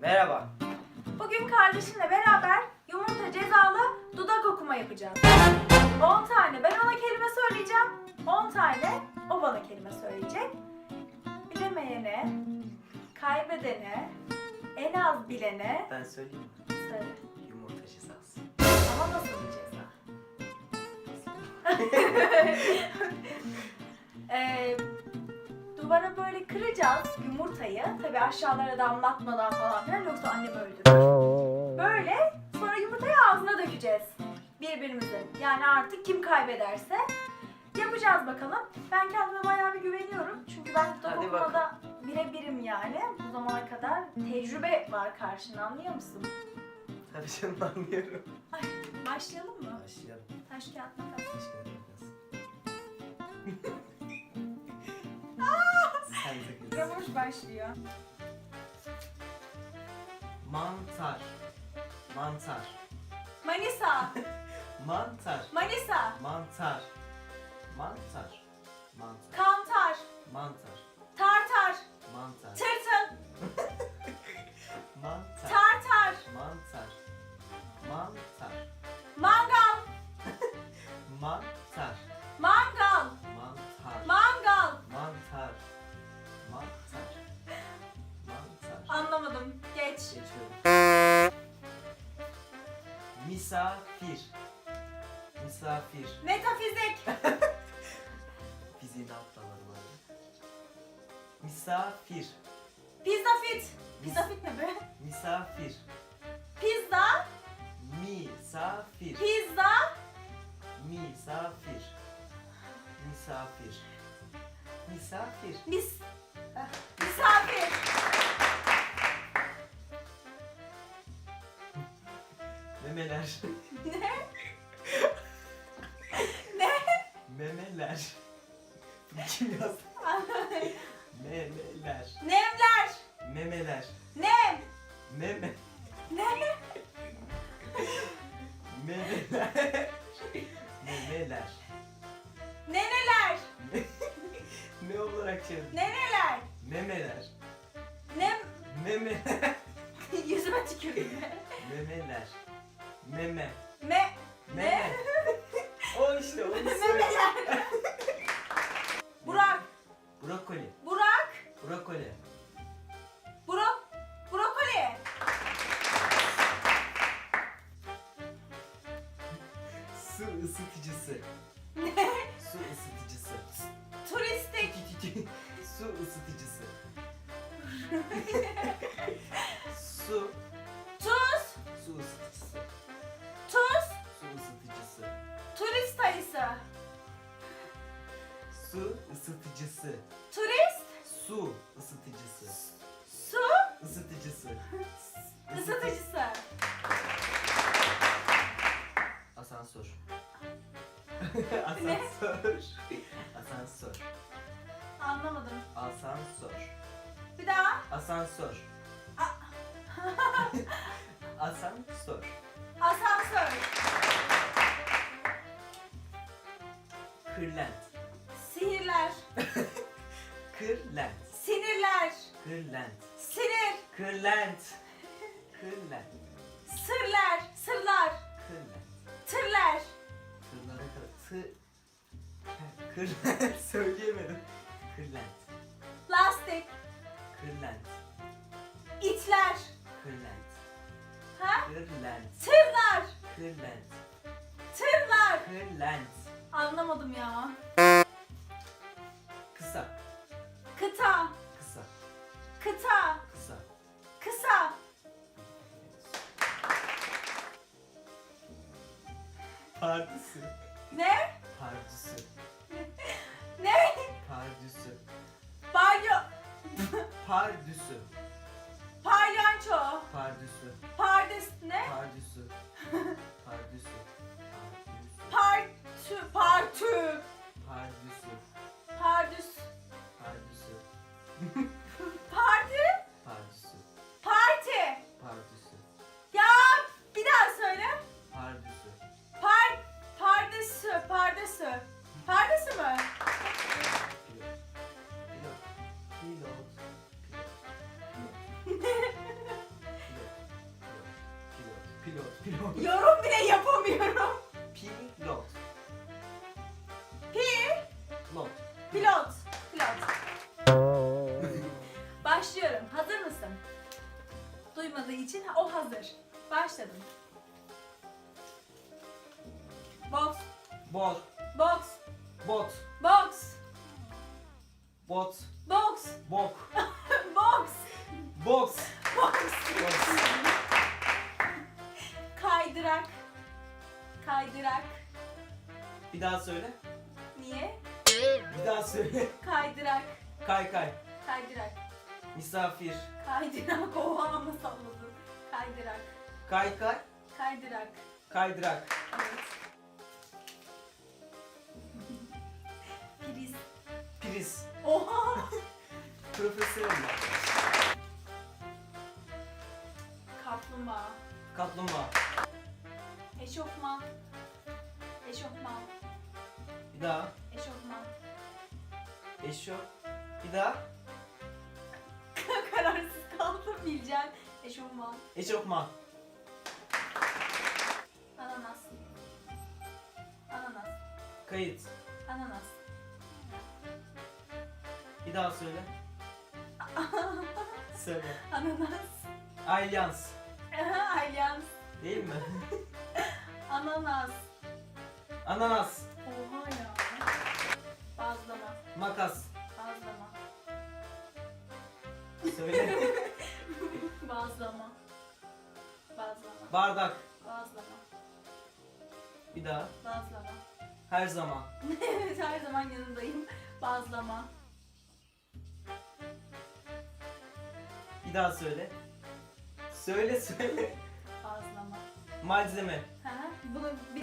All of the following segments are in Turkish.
Merhaba. Bugün kardeşimle beraber yumurta cezalı dudak okuma yapacağız. 10 tane ben ona kelime söyleyeceğim. 10 tane o bana kelime söyleyecek. Bilemeyene, kaybedene, en az bilene Ben söyleyeyim mi? söyle. Yumurta cezası. Ama nasıl bir ceza? duvara böyle kıracağız yumurtayı. Tabi aşağılara damlatmadan falan filan yoksa annem öldürür. Böyle sonra yumurtayı ağzına dökeceğiz birbirimizin. Yani artık kim kaybederse yapacağız bakalım. Ben kendime bayağı bir güveniyorum. Çünkü ben toplumada birebirim yani. Bu zamana kadar tecrübe var karşında anlıyor musun? Her şeyi anlıyorum. Ay, başlayalım mı? Başlayalım. Taş kağıt makas. Taş kağıt makas. 98. Başlıyor. Mantar. Mantar. Manisa. Mantar. Manisa. Mantar. Mantar. Mantar. Kantar. Mantar. Tartar. Mantar. Misafir. Misafir. Metafizik, Fiziğin alt damarı var ya. Misafir. pizza fit. Pizza fit ne be? Misafir. Pizza, Misafir. pizza, Misafir. Misafir. Misafir. mis, misafir. Memeler. Ne? Ne? Memeler. Kim yazdı? Memeler. Nemler, Memeler. nem, Meme. ne? Memeler. Memeler. Neneler, ne olarak çevir? neneler, Memeler. nem, Memeler. yüzüme tükürdüm. Memeler. Meme. Me, Meme. O işte söyle. Memeler. Burak, Brokoli. Burak, Brokoli. Bro, brokoli, Su ısıtıcısı. ne? Su ısıtıcısı. Turistik, Su ısıtıcısı. Su ısıtıcısı. turist, Su ısıtıcısı. su, Isıtıcısı. ısıtıcısı, Asansör. Asansör. Asansör. anlamadım. Asansör. Bir daha, Asansör. Asansör. asansör, Kırlent. Kırlent. sinirler, Kırlent. sinir, Kırlent. Kırlent. sırlar, sırlar, Kırlent. tırlar, Tırlara kadar. Tı. Kırlent. Söyleyemedim. Kırlent. lastik, Kırlent. itler, Kırlent. ha? Kırlent. Tırlar, Kırlent. tırlar. Kırlent. Anlamadım ya. Kıta, Kısa. kısa, Pardüsü. ne? Pardüsü. Ne? Pardüsü. Banyo, Pardüsü. palyanço, Pardüsü. pardis, ne? Pardüsü. Pardüsü. Partü, partü, Pilot. Pilot. Başlıyorum. Hazır mısın? Duymadığı için o hazır. Başladım. Box. Bot. Box. Bot. Box. Bot. Box. Bok. Box. Box. Box. Kaydırak. Kaydırak. Bir daha söyle. Söyle. Kaydırak. Kay kay. Kaydırak. Misafir. Kaydırak. Oha ama salladım. Kaydırak. Kay kay. Kaydırak. Kaydırak. Evet. Priz. Priz. Oha. Profesörüm ben. Kaplumbağa. Kaplumbağa. Eşofman. Eşofman. Bir daha. Eşofman. Eşo. Bir daha. Kararsız kaldım bileceğim. Eşofman. Eşofman. Ananas. Ananas. Kayıt. Ananas. Bir daha söyle. Söyle. Ananas. Alyans. Alyans. Değil mi? Ananas. Ananas. Makas. Bazlama. Söyle. Bazlama. Bazlama. Bardak. Bazlama. Bir daha. Bazlama. Her zaman. Evet her zaman yanındayım. Bazlama. Bir daha söyle. Söyle söyle. Bazlama. Malzeme. Ha, bunu bir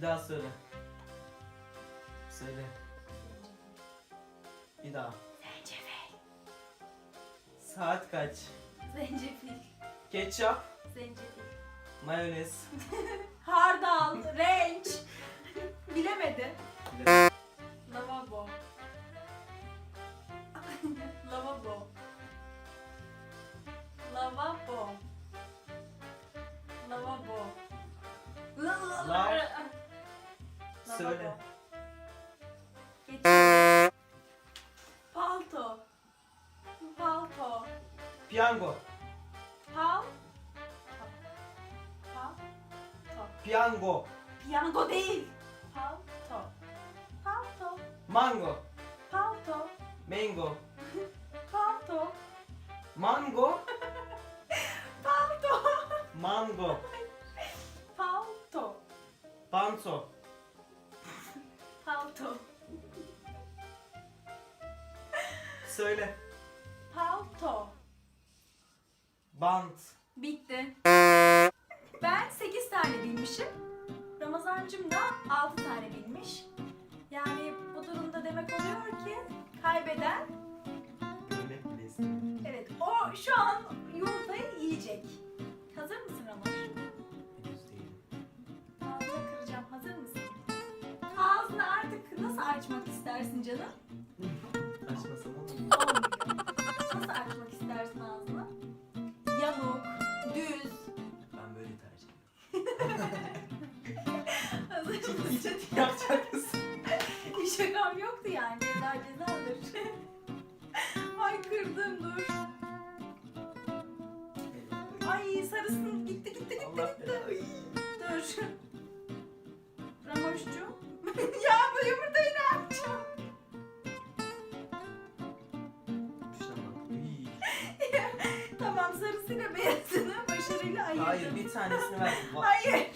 Bir daha söyle. Söyle. Bir daha. Zencefil. Saat kaç? Zencefil. Ketçap. Zencefil. Mayonez. Hardal. Renç. Piyango. Pal. Pal. Pal. Piyango. Piyango değil. Palto. Palto. Mango. Palto. Mango. Palto. Mango. Palto. Mango. Palto. Panto. Palto. Söyle. Bant. Bitti. Ben 8 tane bilmişim. Ramazancım da 6 tane bilmiş. Yani bu durumda demek oluyor ki kaybeden bile istemiyorum. evet o şu an yumurtayı yiyecek. Hazır mısın Ramaz? Henüz değilim. Ağzını kıracağım. Hazır mısın? Ağzını artık nasıl açmak istersin canım? Açmasam olur mu? İyice yapacak mısın? Şakam yoktu yani. Ceza cezadır. Ay kırdım dur. Ay sarısın gitti gitti gitti Allah gitti. belanı. Dur. Ramoşcuğum. ya bu yumurtayı ne yapacağım? Tamam. Sarısıyla beyazını başarıyla ayırdım. Hayır bir tanesini ver. Va- Hayır.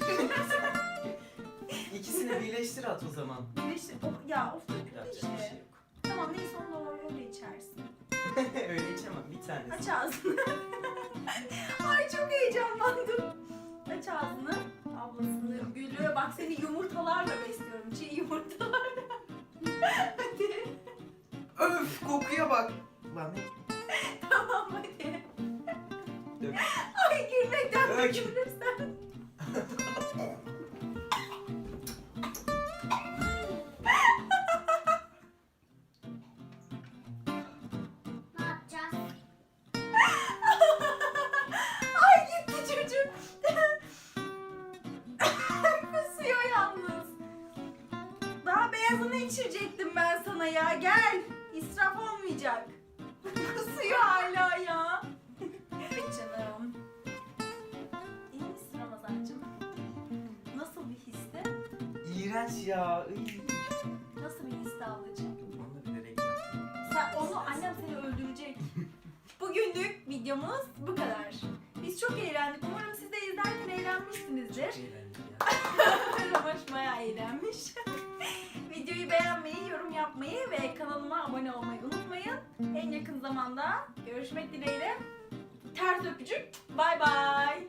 İkisini birleştir at o zaman. Birleştir. Oh, ya of döküldü Yapacak bir şey işte. yok. Tamam neyse onu da öyle içersin. Öyle içemem bir tanesi. Aç ağzını. Ay çok heyecanlandım. Aç ağzını. Ablasının gülüyor. Bak seni yumurtalarla besliyorum. Çiğ yumurtalarla. hadi. Öf kokuya bak. Lan? Tamam hadi. Dök. Ay gülmekten Dök. dökülürsen. Beyazını içirecektim ben sana ya. Gel. İsraf olmayacak. Kusuyor hala ya. evet canım. İyi misin Ramazancığım? Nasıl bir histi? İğrenç ya. Iy. Nasıl bir histi ablacığım? Onu bilerek yaptım. Sen onu annem seni öldürecek. Bugünlük videomuz bu kadar. Biz çok eğlendik. Umarım siz de izlerken eğlenmişsinizdir. Eğlendim ya. Ramaş bayağı eğlenmiş. Videoyu beğenmeyi, yorum yapmayı ve kanalıma abone olmayı unutmayın. En yakın zamanda görüşmek dileğiyle. Ters öpücük. Bay bay.